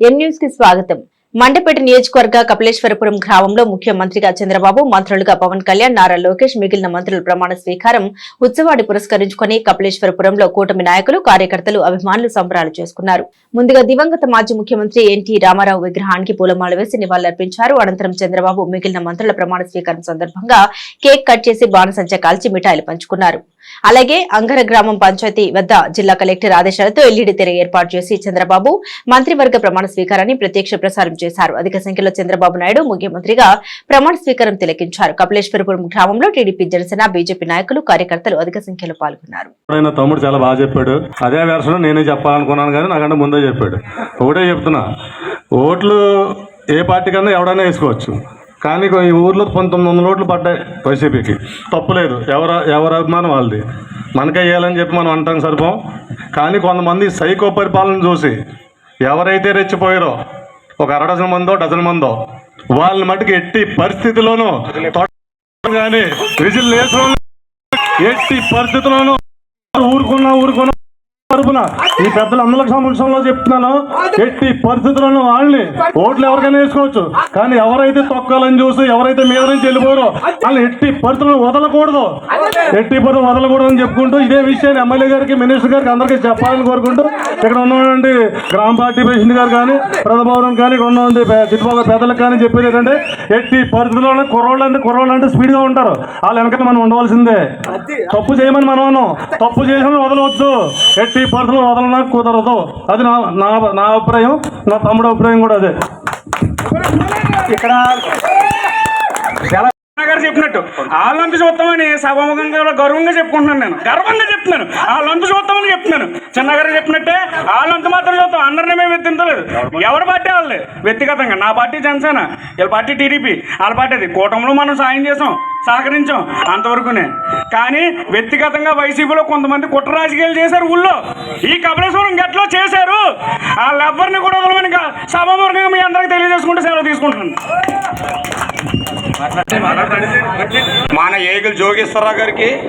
ఎన్ న్యూస్కి స్వాగతం. మండపేట నియోజకవర్గ కపిలేశ్వరపురం గ్రామంలో ముఖ్యమంత్రిగా చంద్రబాబు మంత్రులుగా పవన్ కళ్యాణ్ నారా లోకేష్ మిగిలిన మంత్రుల ప్రమాణ స్వీకారం ఉత్సవాన్ని పురస్కరించుకుని కపిలేశ్వరపురంలో కూటమి నాయకులు కార్యకర్తలు అభిమానులు సంబరాలు చేసుకున్నారు. ముందుగా దివంగత మాజీ ముఖ్యమంత్రి ఎన్టీ రామారావు విగ్రహానికి పూలమాల వేసి నివాళులర్పించారు. అనంతరం చంద్రబాబు మిగిలిన మంత్రుల ప్రమాణ స్వీకారం సందర్భంగా కేక్ కట్ చేసి బాణసంచ కాల్చి మిఠాయిలు పంచుకున్నారు. అలాగే అంగర గ్రామం పంచాయతీ వద్ద జిల్లా కలెక్టర్ ఆదేశాలతో ఎల్ఈడి తెర ఏర్పాటు చేసి చంద్రబాబు మంత్రివర్గ ప్రమాణ స్వీకారాన్ని ప్రత్యక్ష ప్రసారం చేశారు. అధిక సంఖ్యలో చంద్రబాబు నాయుడు ముఖ్యమంత్రిగా ప్రమాణ స్వీకారం తిలకించారు. కపిలేశ్వరపురం గ్రామంలో టీడీపీ జనసేన బీజేపీ నాయకులు కార్యకర్తలు అధిక సంఖ్యలో పాల్గొన్నారు. తమ్ముడు చాలా బాగా చెప్పాడు. అదే వెర్షన్ నేనే చెప్పాలనుకున్నాను కానీ నాకంటే ముందే చెప్పాడు. ఒకటే చెప్తున్నా. ఓట్లు ఏ పార్టీ కన్నా ఎవడైనా వేసుకోవచ్చు. కానీ ఈ ఊర్లో పంతొమ్మిది వందల ఓట్లు పడ్డాయి వైసీపీకి. తప్పులేదు ఎవరు ఎవరు అభిమానం వాళ్ళది. మనకే వేయాలని చెప్పి మనం అంటాం సరిపోం. కానీ కొంతమంది సైకో పరిపాలన చూసి ఎవరైతే రెచ్చిపోయారో ఒక అర డజన్ మందో డజన్ మందో. వాళ్ళని మటుకు ఎట్టి పరిస్థితిలోనూ కానీ విజిల్ ఎట్టి పరిస్థితుల్లోనూ ఊరుకున్నా ఊరుకున్నా. తరపున ఈ పెద్దల అందరికి సమక్షంలో చెప్తున్నాను ఎట్టి పరిస్థితులను వాళ్ళని ఓట్లు ఎవరికైనా వేసుకోవచ్చు. కానీ ఎవరైతే తొక్కాలని చూసి ఎవరైతే మీద నుంచి వెళ్ళిపోరో వాళ్ళని ఎట్టి పరిస్థితులను వదలకూడదు. ఎట్టి పరిస్థితులు వదలకూడదు అని చెప్పుకుంటూ ఇదే విషయాన్ని ఎమ్మెల్యే గారికి మినిస్టర్ గారికి అందరికీ చెప్పాలని కోరుకుంటూ ఇక్కడ ఉన్నటువంటి గ్రామ పార్టీ ప్రెసిడెంట్ గారు కానీ ప్రథమవరం కానీ ఇక్కడ ఉన్నటువంటి చుట్టుపక్కల పెద్దలకు కానీ చెప్పేది ఏంటంటే ఎట్టి పరిస్థితుల్లో కుర్రోళ్ళు అంటే కుర్రోళ్ళు అంటే స్పీడ్గా ఉంటారు. వాళ్ళు వెనక మనం ఉండవలసిందే. తప్పు చేయమని మనం తప్పు చేసిన వదలవద్దు ఎట్టి పంటలు వదలనా కుదరదు. అది నా నా నా అభిప్రాయం నా తమ్ముడు అభిప్రాయం కూడా అదే. ఇక్కడ గారు చెప్పినట్టు వాళ్ళంతా చూస్తామని సభాముఖంగా గర్వంగా చెప్పుకుంటున్నాను నేను. గర్వంగా చెప్తున్నాను. వాళ్ళంతా చూస్తామని చెప్తున్నాను. చిన్నగారు చెప్పినట్టే వాళ్ళంతా మాత్రం చూస్తాం అందరినీ మేము వెత్తించలేదు. ఎవరి పార్టీ వాళ్ళే వ్యక్తిగతంగా. నా పార్టీ జనసేన వీళ్ళ పార్టీ టీడీపీ. వాళ్ళ పార్టీ అది. కూటమిలో మనం సాయం చేసాం. సహకరించాం అంతవరకునే. కానీ వ్యక్తిగతంగా వైసీపీలో కొంతమంది కుట్ర రాజకీయాలు చేశారు ఊళ్ళో. ఈ కపిలేశ్వరం గట్లో చేశారు. వాళ్ళెవ్వరిని కూడా వదలమని కా- మీ అందరికి తెలియజేసుకుంటే సెలవు తీసుకుంటున్నాను. మన ఏగులు జోగేశ్వరరావు గారికి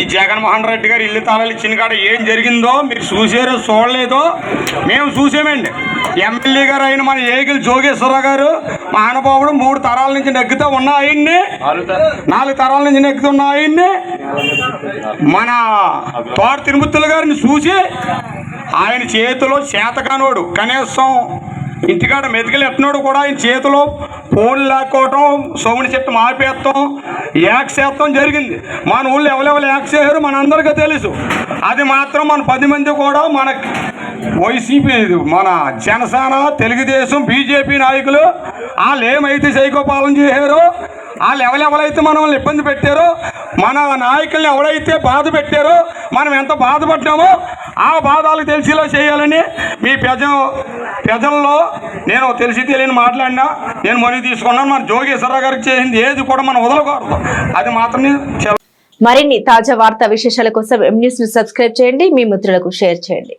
ఈ జగన్మోహన్ రెడ్డి గారు ఇల్లు తాళాలు ఇచ్చిన కాడ ఏం జరిగిందో మీరు చూసారో చూడలేదో మేము చూసామండి. ఎమ్మెల్యే గారు అయిన మన ఏగులు జోగేశ్వరరావు గారు మహానుభావుడు మూడు తరాల నుంచి నెగ్గుతూ ఉన్న ఆయన్ని నాలుగు తరాల నుంచి నెగ్గుతున్న ఆయన్ని మన తోట తిరుమతుల గారిని చూసి ఆయన చేతిలో చేతకానోడు కనీసం ఇంటికాడ మెతుకులు ఎట్టినోడు కూడా ఆయన చేతిలో ఫోన్ లేకపోవటం సోముని చెట్టు మాపేస్తాం యాక్స్ చేస్తాం జరిగింది. మన ఊళ్ళో ఎవరెవరు యాక్స్ చేశారు మన అందరికీ తెలుసు. అది మాత్రం మన పది మంది కూడా మన వైసీపీ మన జనసేన తెలుగుదేశం బీజేపీ నాయకులు వాళ్ళు ఏమైతే సైకోపాలన చేశారో వాళ్ళు ఎవరెవరైతే మనల్ని ఇబ్బంది పెట్టారో మన నాయకుల్ని ఎవరైతే బాధ పెట్టారో మనం ఎంత బాధపడ్డామో ఆ బాధలు తెలిసేలా చేయాలని మీ ప్రజ ప్రజల్లో నేను తెలిసి తెలియని మాట్లాడినా నేను మనీ తీసుకున్నాను మన జోగేశ్వరరావు గారికి చేసింది ఏది కూడా మనం వదలకూడదు. అది మాత్రం మరిన్ని తాజా వార్తా విశేషాల కోసం ఎం న్యూస్ను సబ్స్క్రైబ్ చేయండి మీ మిత్రులకు షేర్ చేయండి.